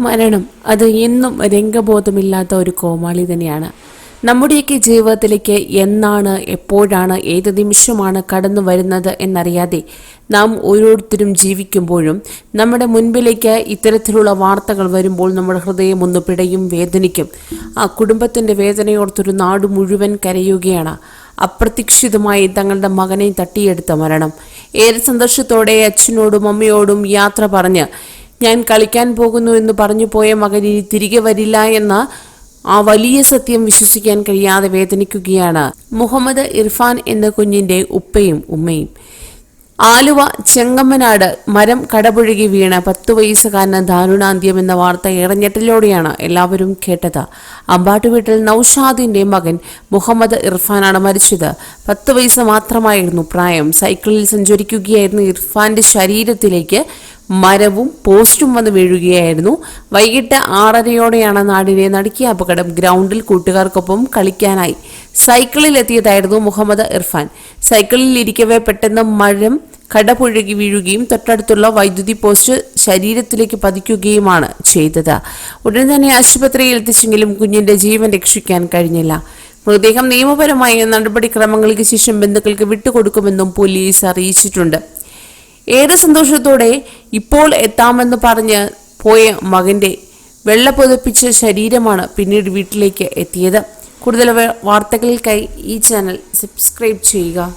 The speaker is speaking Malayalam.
മരണം അത് എന്നും രംഗബോധമില്ലാത്ത ഒരു കോമാളി തന്നെയാണ്. നമ്മുടെയൊക്കെ ജീവിതത്തിലേക്ക് എന്നാണ് എപ്പോഴാണ് ഏത് നിമിഷമാണ് കടന്നു വരുന്നത് എന്നറിയാതെ നാം ഓരോരുത്തരും ജീവിക്കുമ്പോഴും നമ്മുടെ മുൻപിലേക്ക് ഇത്തരത്തിലുള്ള വാർത്തകൾ വരുമ്പോൾ നമ്മുടെ ഹൃദയം ഒന്ന് പിടയും വേദനിക്കും. ആ കുടുംബത്തിന്റെ വേദനയോർത്തൊരു നാട് മുഴുവൻ കരയുകയാണ്. അപ്രതീക്ഷിതമായി തങ്ങളുടെ മകനെ തട്ടിയെടുത്ത മരണം. ഏറെ സന്തോഷത്തോടെ അച്ഛനോടും അമ്മയോടും യാത്ര പറഞ്ഞ് ഞാൻ കളിക്കാൻ പോകുന്നു എന്ന് പറഞ്ഞു പോയ മകൻ ഇനി തിരികെ വരില്ല എന്ന ആ വലിയ സത്യം വിശ്വസിക്കാൻ കഴിയാതെ വേദനിക്കുകയാണ്. മുഹമ്മദ് ഇർഫാൻ എന്ന കുഞ്ഞിന്റെ ഉപ്പയും ഉമ്മയും. ആലുവ ചെങ്ങമ്മനാട് മരം കടപുഴകി വീണ പത്തു വയസ്സുകാരന് ദാരുണാന്ത്യം എന്ന വാർത്ത ഏറഞ്ഞെട്ടലോടെയാണ് എല്ലാവരും കേട്ടത്. അമ്പാട്ടുവീട്ടിൽ നൌഷാദിന്റെ മകൻ മുഹമ്മദ് ഇർഫാനാണ് മരിച്ചത്. പത്ത് വയസ്സ് മാത്രമായിരുന്നു പ്രായം. സൈക്കിളിൽ സഞ്ചരിക്കുകയായിരുന്നു ഇർഫാന്റെ ശരീരത്തിലേക്ക് മരവും പോസ്റ്റും വന്ന് വീഴുകയായിരുന്നു. വൈകിട്ട് ആറരയോടെയാണ് നാടിനെ നടുക്കിയ അപകടം. ഗ്രൗണ്ടിൽ കൂട്ടുകാർക്കൊപ്പം കളിക്കാനായി സൈക്കിളിൽ എത്തിയതായിരുന്നു മുഹമ്മദ് ഇർഫാൻ. സൈക്കിളിൽ ഇരിക്കവേ പെട്ടെന്ന് മഴം കടപുഴകി വീഴുകയും തൊട്ടടുത്തുള്ള വൈദ്യുതി പോസ്റ്റ് ശരീരത്തിലേക്ക് പതിക്കുകയുമാണ് ചെയ്തത്. ഉടൻ തന്നെ ആശുപത്രിയിൽ എത്തിച്ചെങ്കിലും കുഞ്ഞിന്റെ ജീവൻ രക്ഷിക്കാൻ കഴിഞ്ഞില്ല. മൃതദേഹം നിയമപരമായ നടപടിക്രമങ്ങൾക്ക് ശേഷം ബന്ധുക്കൾക്ക് വിട്ടുകൊടുക്കുമെന്നും പോലീസ് അറിയിച്ചിട്ടുണ്ട്. ഏറെ സന്തോഷത്തോടെ ഇപ്പോൾ എത്താമെന്ന് പറഞ്ഞ് പോയ മകന്റെ വെള്ള ശരീരമാണ് പിന്നീട് വീട്ടിലേക്ക് എത്തിയത്. കൂടുതൽ വാർത്തകൾക്കായി ഈ ചാനൽ സബ്സ്ക്രൈബ് ചെയ്യുക.